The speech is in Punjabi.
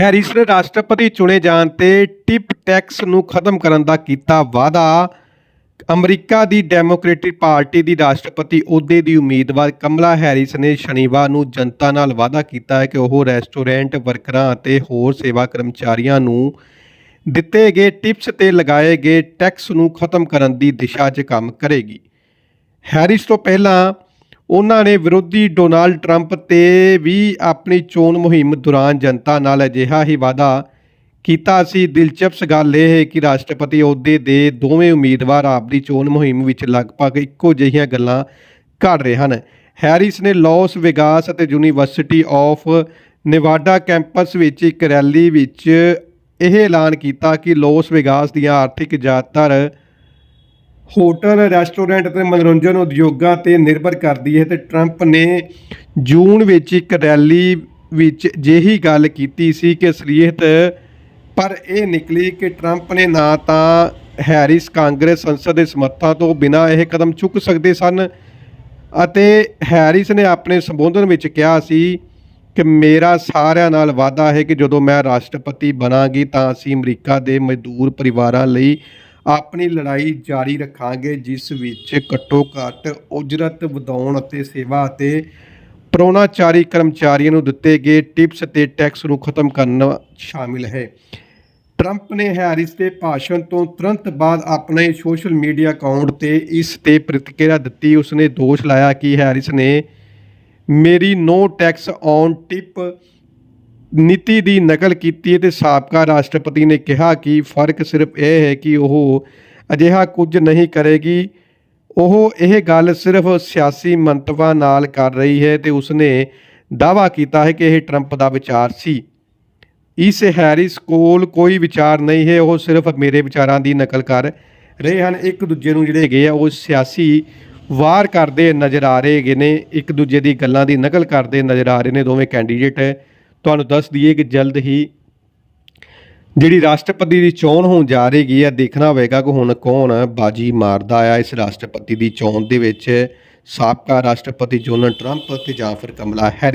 ਹੈਰਿਸ ਨੇ ਰਾਸ਼ਟਰਪਤੀ ਚੁਣੇ ਜਾਣ ਤੇ ਟਿਪ ਟੈਕਸ ਨੂੰ ਖਤਮ ਕਰਨ ਦਾ ਕੀਤਾ ਵਾਅਦਾ। ਅਮਰੀਕਾ ਦੀ ਡੈਮੋਕ੍ਰੈਟਿਕ ਪਾਰਟੀ ਦੀ ਰਾਸ਼ਟਰਪਤੀ ਅਹੁਦੇ ਦੀ ਉਮੀਦਵਾਰ ਕਮਲਾ ਹੈਰਿਸ ਨੇ ਸ਼ਨੀਵਾਰ ਨੂੰ ਜਨਤਾ ਨਾਲ ਵਾਅਦਾ ਕੀਤਾ ਹੈ ਕਿ ਉਹ ਰੈਸਟੋਰੈਂਟ ਵਰਕਰਾਂ ਅਤੇ ਹੋਰ ਸੇਵਾ ਕਰਮਚਾਰੀਆਂ ਨੂੰ ਦਿੱਤੇ ਗਏ ਟਿਪਸ ਤੇ ਲਗਾਏ ਗਏ ਟੈਕਸ ਨੂੰ ਖਤਮ ਕਰਨ ਦੀ ਦਿਸ਼ਾ 'ਚ ਕੰਮ ਕਰੇਗੀ। ਹੈਰਿਸ ਤੋਂ ਪਹਿਲਾਂ ਉਹਨਾਂ ਨੇ ਵਿਰੋਧੀ ਡੋਨਾਲਡ ਟਰੰਪ ਤੇ ਵੀ ਆਪਣੀ ਚੋਣ ਮੁਹਿੰਮ ਦੌਰਾਨ ਜਨਤਾ ਨਾਲ ਅਜਿਹਾ ਹੀ ਵਾਅਦਾ ਕੀਤਾ ਸੀ। ਦਿਲਚਸਪ ਗੱਲ ਇਹ ਹੈ ਕਿ ਰਾਸ਼ਟਰਪਤੀ ਅਹੁਦੇ ਦੇ ਦੋਵੇਂ ਉਮੀਦਵਾਰ ਆਪਦੀ ਚੋਣ ਮੁਹਿੰਮ ਵਿੱਚ ਲਗਭਗ ਇੱਕੋ ਜਿਹੀਆਂ ਗੱਲਾਂ ਕਰ ਰਹੇ ਹਨ। ਹੈਰਿਸ ਨੇ ਲਾਸ ਵੇਗਾਸ ਅਤੇ ਯੂਨੀਵਰਸਿਟੀ ਆਫ ਨੇਵਾਡਾ ਕੈਂਪਸ ਵਿੱਚ ਇੱਕ ਰੈਲੀ ਵਿੱਚ ਇਹ ਐਲਾਨ ਕੀਤਾ ਕਿ ਲਾਸ ਵੇਗਾਸ ਦੀਆਂ ਆਰਥਿਕ ਜ਼ਿਆਦਾਤਰ ਹੋਟਲ, ਰੈਸਟੋਰੈਂਟ ਅਤੇ ਮਨੋਰੰਜਨ ਉਦਯੋਗਾਂ ਤੇ ਨਿਰਭਰ ਕਰਦੀ ਹੈ ਤੇ ਟਰੰਪ ਨੇ ਜੂਨ ਵਿੱਚ ਇੱਕ ਰੈਲੀ ਵਿੱਚ ਜਿਹੀ ਗੱਲ ਕੀਤੀ ਸੀ ਕਿ ਅਸਲੀਅਤ ਪਰ ਇਹ ਨਿਕਲੀ ਕਿ ਟਰੰਪ ਨੇ ਨਾ ਤਾਂ ਹੈਰਿਸ ਕਾਂਗਰਸ ਸੰਸਦ ਦੇ ਸਮਰਥਨ ਤੋਂ ਬਿਨਾਂ ਇਹ ਕਦਮ ਚੁੱਕ ਸਕਦੇ ਸਨ ਅਤੇ ਹੈਰਿਸ ਨੇ ਆਪਣੇ ਸੰਬੋਧਨ ਵਿੱਚ ਕਿਹਾ ਸੀ ਕਿ ਮੇਰਾ ਸਾਰਿਆਂ ਨਾਲ ਵਾਅਦਾ ਹੈ ਕਿ ਜਦੋਂ ਮੈਂ ਰਾਸ਼ਟਰਪਤੀ ਬਣਾਂਗੀ ਤਾਂ ਅਸੀਂ ਅਮਰੀਕਾ ਦੇ ਮਜ਼ਦੂਰ ਪਰਿਵਾਰਾਂ ਲਈ ਆਪਣੀ ਲੜਾਈ ਜਾਰੀ ਰੱਖਾਂਗੇ, ਜਿਸ ਵਿੱਚ ਘੱਟੋ ਘੱਟ ਉਜਰਤ, ਵਧਾਉਣ ਅਤੇ ਸੇਵਾ ਅਤੇ ਪਰੋਣਾਚਾਰੀ ਕਰਮਚਾਰੀਆਂ ਨੂੰ ਦਿੱਤੇ ਗਏ ਟਿਪਸ ਅਤੇ ਟੈਕਸ ਨੂੰ ਖਤਮ ਕਰਨਾ ਸ਼ਾਮਿਲ ਹੈ। ਟਰੰਪ ਨੇ ਹੈਰਿਸ ਦੇ ਭਾਸ਼ਣ ਤੋਂ ਤੁਰੰਤ ਬਾਅਦ ਆਪਣੇ ਸੋਸ਼ਲ ਮੀਡੀਆ ਅਕਾਊਂਟ ਤੇ ਇਸ ਤੇ ਪ੍ਰਤੀਕਿਰਿਆ ਦਿੱਤੀ। ਉਸਨੇ ਦੋਸ਼ ਲਾਇਆ ਕਿ ਹੈਰਿਸ ਨੇ ਮੇਰੀ ਨੋ ਟੈਕਸ ਔਨ ਟਿਪ ਨੀਤੀ ਦੀ ਨਕਲ ਕੀਤੀ ਹੈ ਤੇ ਸਾਬਕਾ ਰਾਸ਼ਟਰਪਤੀ ਨੇ ਕਿਹਾ ਕਿ ਫ਼ਰਕ ਸਿਰਫ ਇਹ ਹੈ ਕਿ ਉਹ ਅਜਿਹਾ ਕੁਝ ਨਹੀਂ ਕਰੇਗੀ। ਉਹ ਇਹ ਗੱਲ ਸਿਰਫ ਸਿਆਸੀ ਮੰਤਵਾਂ ਨਾਲ ਕਰ ਰਹੀ ਹੈ ਤੇ ਉਸਨੇ ਦਾਅਵਾ ਕੀਤਾ ਹੈ ਕਿ ਇਹ ਟਰੰਪ ਦਾ ਵਿਚਾਰ ਸੀ। ਇਸ ਹੈਰਿਸ ਕੋਲ ਕੋਈ ਵਿਚਾਰ ਨਹੀਂ ਹੈ, ਉਹ ਸਿਰਫ ਮੇਰੇ ਵਿਚਾਰਾਂ ਦੀ ਨਕਲ ਕਰ ਰਹੇ ਹਨ। ਇੱਕ ਦੂਜੇ ਨੂੰ ਜਿਹੜੇ ਹੈਗੇ ਆ, ਉਹ ਸਿਆਸੀ ਵਾਰ ਕਰਦੇ ਨਜ਼ਰ ਆ ਰਹੇ ਹੈਗੇ ਨੇ, ਇੱਕ ਦੂਜੇ ਦੀ ਗੱਲਾਂ ਦੀ ਨਕਲ ਕਰਦੇ ਨਜ਼ਰ ਆ ਰਹੇ ਨੇ, ਦੋਵੇਂ ਕੈਂਡੀਡੇਟ ਤੁਹਾਨੂੰ ਦੱਸ ਦਈਏ ਕਿ ਜਲਦ ਹੀ ਜਿਹੜੀ ਰਾਸ਼ਟਰਪਤੀ ਦੀ ਚੋਣ ਹੋਣ ਜਾ ਰਹੀ ਹੈ, ਦੇਖਣਾ ਹੋਵੇਗਾ ਕਿ ਹੁਣ ਕੌਣ ਬਾਜੀ ਮਾਰਦਾ ਆ ਇਸ ਰਾਸ਼ਟਰਪਤੀ ਦੀ ਚੋਣ ਦੇ ਵਿੱਚ। ਸਾਬਕਾ ਰਾਸ਼ਟਰਪਤੀ ਡੋਨਲਡ ਟਰੰਪ ਅਤੇ ਜਾਂ ਫਿਰ ਕਮਲਾ ਹੈਰਿਸ